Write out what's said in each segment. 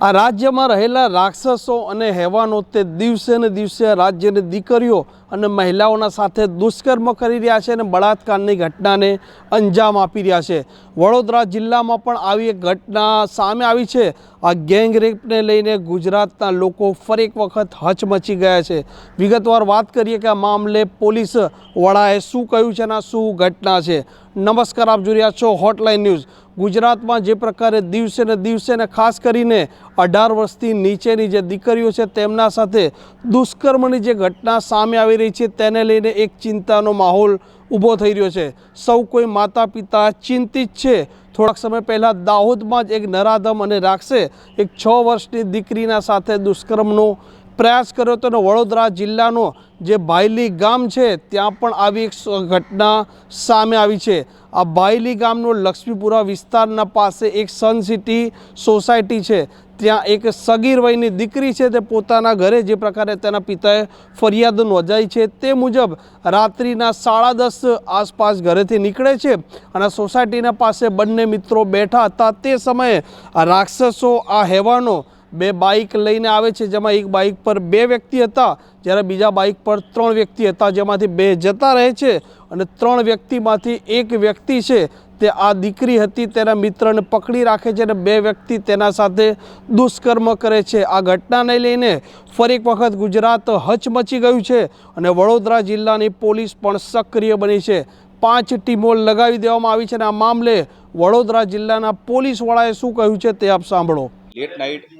આ રાજ્યમાં રહેલા રાક્ષસો અને હેવાનો તે દિવસે ને દિવસે રાજ્યની દીકરીઓ અને મહિલાઓના સાથે દુષ્કર્મ કરી રહ્યા છે અને બળાત્કારની ઘટનાને અંજામ આપી રહ્યા છે. વડોદરા જિલ્લામાં પણ આવી એક ઘટના સામે આવી છે. આ ગેંગ રેપને લઈને ગુજરાતના લોકો ફરી એક વખત હચમચી ગયા છે. વિગતવાર વાત કરીએ કે આ મામલે પોલીસ વડાએ શું કહ્યું છે અને શું ઘટના છે? નમસ્કાર, આપ જોઈ રહ્યા છો હોટલાઇન ન્યૂઝ ગુજરાતમાં જે પ્રકારે દિવસે ને દિવસે ને ખાસ કરીને અઢાર વર્ષથી નીચેની જે દીકરીઓ છે તેમના સાથે દુષ્કર્મની જે ઘટના સામે આવી રહી છે તેને લઈને એક ચિંતાનો માહોલ ઊભો થઈ રહ્યો છે. સૌ કોઈ માતા પિતા ચિંતિત છે. થોડાક સમય પહેલાં દાહોદમાં જ એક નરાધમ અને રાક્ષે એક છ વર્ષની દીકરીના સાથે દુષ્કર્મનો પ્રયાસ કર્યો હતો અને વડોદરા જિલ્લાનો જે બાયલી ગામ છે, ત્યાં પણ આવી એક ઘટના સામે આવી છે. આ બાયલી ગામનો લક્ષ્મીપુરા વિસ્તારના પાસે એક સન સિટી સોસાયટી છે. ત્યાં એક સગીર વયની દીકરી છે તે પોતાના ઘરે જે પ્રકારે તેના પિતાએ ફરિયાદ નોંધાઈ છે તે મુજબ રાત્રિના સાડા દસ આસપાસ ઘરેથી નીકળે છે અને સોસાયટીના પાસે બંને મિત્રો બેઠા હતા. તે સમયે આ રાક્ષસો આ હેવાનો બે બાઇક લઈને આવે છે, જેમાં એક બાઇક પર બે વ્યક્તિ હતા, જ્યારે બીજા બાઇક પર ત્રણ વ્યક્તિ હતા, જેમાંથી બે જતા રહે છે અને ત્રણ વ્યક્તિમાંથી એક વ્યક્તિ છે, તે આ દીકરી હતી, તેના મિત્રને પકડી રાખે છે અને બે વ્યક્તિ તેના સાથે દુષ્કર્મ કરે છે. આ ઘટનાને લઈને ફરી એક વખત ગુજરાત હચમચી ગયું છે અને વડોદરા જિલ્લાની પોલીસ પણ સક્રિય બની છે. પાંચ ટીમો લગાવી દેવામાં આવી છે અને આ મામલે વડોદરા જિલ્લાના પોલીસ વડાએ શું કહ્યું છે તે આપ સાંભળો. લેટ નાઇટ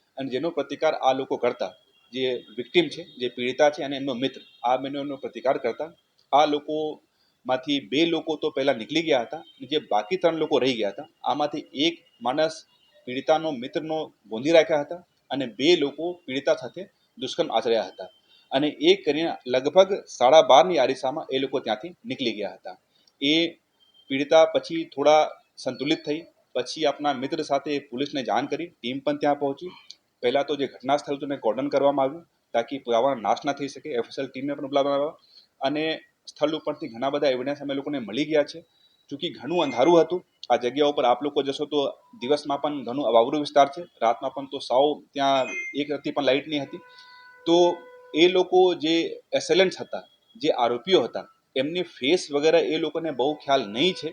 અને જેનો પ્રતિકાર આ લોકો કરતા, જે વિક્ટિમ છે, જે પીડિતા છે અને એમનો મિત્ર, આ બંનેનો પ્રતિકાર કરતા, આ લોકોમાંથી બે લોકો તો પહેલા નીકળી ગયા હતા જે બાકી ત્રણ લોકો રહી ગયા હતા, આમાંથી એક માણસ પીડિતાનો મિત્રનો ગોંધી રાખ્યા હતા અને બે લોકો પીડિતા સાથે દુષ્કર્મ આચર્યા હતા. અને એ કરીને લગભગ સાડા બારની આરિસામાં એ લોકો ત્યાંથી નીકળી ગયા હતા. એ પીડિતા પછી થોડા સંતુલિત થઈ, પછી આપણા મિત્ર સાથે પોલીસને જાણ કરી, ટીમ પણ ત્યાં પહોંચી પહેલાં તો જે ઘટના સ્થળ હતું એને કોર્ડન કરવામાં આવ્યું, તાકી પુરાવાનો નાશ ના થઈ શકે, એફએસએલ ટીમને પણ બોલાવવામાં અને સ્થળ ઉપરથી ઘણા બધા એવિડન્સ અમે લોકોને મળી ગયા છે. ચૂંકિ ઘણું અંધારું હતું. આ જગ્યા ઉપર આપ લોકો જશો તો દિવસમાં પણ ઘણું અવાવરું વિસ્તાર છે. રાતમાં પણ તો સાવ ત્યાં એક રતી પણ લાઇટ નહીં હતી. તો એ લોકો જે એસેલન્ટ્સ હતા, જે આરોપીઓ હતા, એમની ફેસ વગેરે એ લોકોને બહુ ખ્યાલ નહીં છે.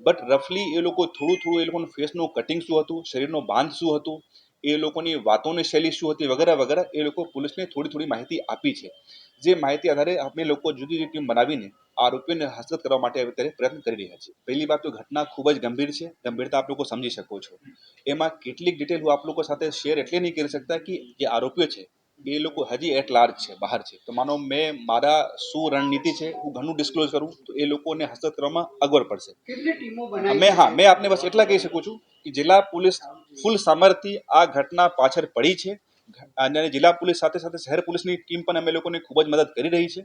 બટ રફલી એ લોકો થોડું થોડું એ લોકોનું ફેસનું કટિંગ શું હતું, શરીરનું બાંધ શું હતું એ લોકોની વાતોની શૈલી શું હતી વગેરે વગેરે એ લોકો પોલીસને થોડી થોડી માહિતી આપી છે. જે માહિતી આધારે અમે લોકો જુદી જુદી ટીમ બનાવીને આરોપીઓને હસ્તગત કરવા માટે અત્યારે પ્રયત્ન કરી રહ્યા છીએ. પહેલી વાત તો ઘટના ખૂબ જ ગંભીર છે. ગંભીરતા આપ લોકો સમજી શકો છો. એમાં કેટલીક ડિટેલ હું આપ લોકો સાથે શેર એટલે નહીં કરી શકતા કે જે આરોપીઓ છે એ લોકો હજી એટ લાર્જ છે બહાર છે. તો માનો મેં મારા શું રણનીતિ છે હું ઘણું ડિસ્ક્લોઝ કરું તો એ લોકોને હસ્તગત કરવામાં અગવડ પડશે. મેં હા મેં આપને બસ એટલા કહી શકું છું જિલ્લા પોલીસ ફૂલ સામર્થ્ય આ ઘટના પાછળ પડી છે. અને જિલ્લા પોલીસ સાથે સાથે શહેર પોલીસની ટીમ પણ અમે લોકોને ખૂબ જ મદદ કરી રહી છે.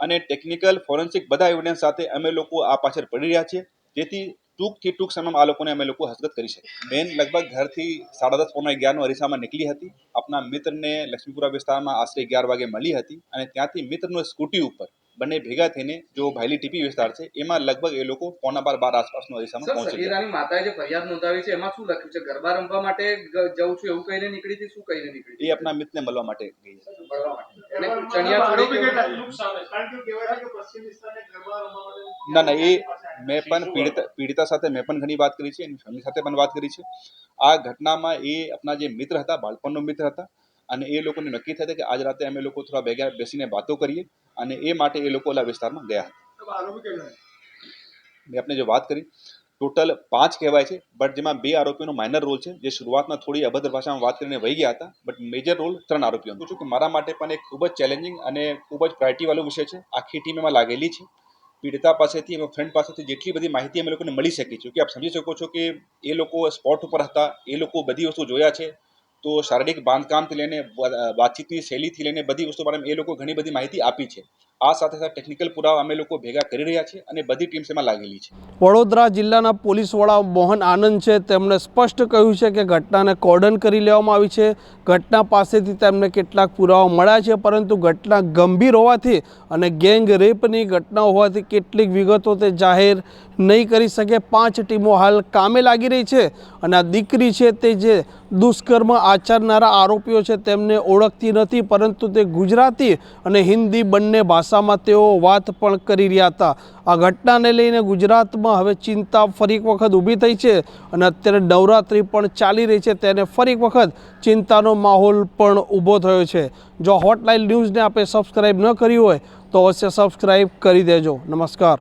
અને ટેકનિકલ ફોરેન્સિક બધા એવિડન્સ સાથે અમે લોકો આ પાછળ પડી રહ્યા છીએ જેથી ટૂંકથી ટૂંક સમયમાં આ લોકોને અમે લોકો હસ્તગત કરી શકીએ. બેન લગભગ ઘરથી સાડા દસ પોણા અગિયારનો અરીસામાં નીકળી હતી. આપના મિત્રને લક્ષ્મીપુરા વિસ્તારમાં આશરે અગિયાર વાગે મળી હતી. અને ત્યાંથી મિત્રનો સ્કૂટી ઉપર બંને ભેગા થઈને જો ભાયલી ટીપી વિસ્તાર છે એમાં લગભગ એ લોકો પોણા બાર બાર આસપાસનો અરીસામાં સર પહોંચી ગયા. માતાએ જે ફરિયાદ નોંધાવી છે એમાં શું લખ્યું છે? ગરબા રમવા માટે જઉં છું એવું કહીને નીકળી હતી? શું કહીને નીકળી એ આપણા મિત્રને મળવા માટે ગઈ હતી. હતી મળવા માટે. અને ચણિયા ચોળી ના ના એ મેં પણ પીડિતા પીડિતા સાથે મેં પણ ઘણી વાત કરી છે એની ફેમિલી સાથે પણ વાત કરી છે. આ ઘટનામાં એ આપણા જે મિત્ર હતા બાળપણનો મિત્ર હતા અને એ લોકોને નક્કી થયા કે આજ રાતે અમે લોકો થોડા ભેગા બેસીને વાતો કરીએ. અને એ માટે એ લોકો ઓલા વિસ્તારમાં ગયા હતા. મેં આપણે જે વાત કરી ટોટલ પાંચ કહેવાય છે બટ જેમાં બે આરોપીનો માઇનર રોલ છે જે શરૂઆતમાં થોડી અભદ્ર ભાષામાં વાત કરીને વહી ગયા હતા બટ મેજર રોલ ત્રણ આરોપીઓનો છું કે મારા માટે પણ એક ખૂબ જ ચેલેન્જિંગ અને ખૂબ જ પ્રાયોરિટી વાળો વિષય છે. આખી ટીમ એમાં લાગેલી છે. પીડિતા પાસેથી એમાં ફ્રેન્ડ પાસેથી જેટલી બધી માહિતી અમે લોકોને મળી શકી છે. કે આપ સમજી શકો છો કે એ લોકો સ્પોટ ઉપર હતા એ લોકો બધી વસ્તુ જોયા છે. તો શારીરિક બાંધકામથી લઈને વાતચીતની શૈલીથી લઈને બધી વસ્તુ બારામાં એ લોકો ઘણી બધી માહિતી આપી છે. આ સાથે સાથે ટેકનિકલ પુરાવા અમે લોકો ભેગા કરી રહ્યા છીએ અને બધી ટીમ્સ એમાં લાગેલી છે. વડોદરા જિલ્લાના પોલીસ વડા મોહન આનંદ છે. તેમણે સ્પષ્ટ કહ્યું છે કે ઘટનાને કોર્ડન કરી લેવામાં આવી છે. ઘટના પાસેથી તેમને કેટલાક પુરાવા મળ્યા છે, પરંતુ ઘટના ગંભીર હોવાથી અને ગેંગ રેપની ઘટના હોવાથી કેટલીક વિગતો તે જાહેર નહીં કરી શકે. પાંચ ટીમો હાલ કામે લાગી રહી છે અને આ દીકરી છે તે જે દુષ્કર્મ આચરનારા આરોપીઓ છે તેમને ઓળખતી નથી, પરંતુ તે ગુજરાતી અને હિન્દી બંને ભાષામાં તેઓ વાત પણ કરી રહ્યા હતા. આ ઘટનાને લઈને ગુજરાતમાં હવે ચિંતા ફરી એક વખત ઊભી થઈ છે અને અત્યારે નવરાત્રિ પણ ચાલી રહી છે તેને ફરી એક વખત ચિંતાનો માહોલ પણ ઊભો થયો છે. જો હોટલાઇન ન્યૂઝને આપણે સબસ્ક્રાઈબ ન કર્યું હોય તો અવશ્ય સબસ્ક્રાઈબ કરી દેજો. નમસ્કાર.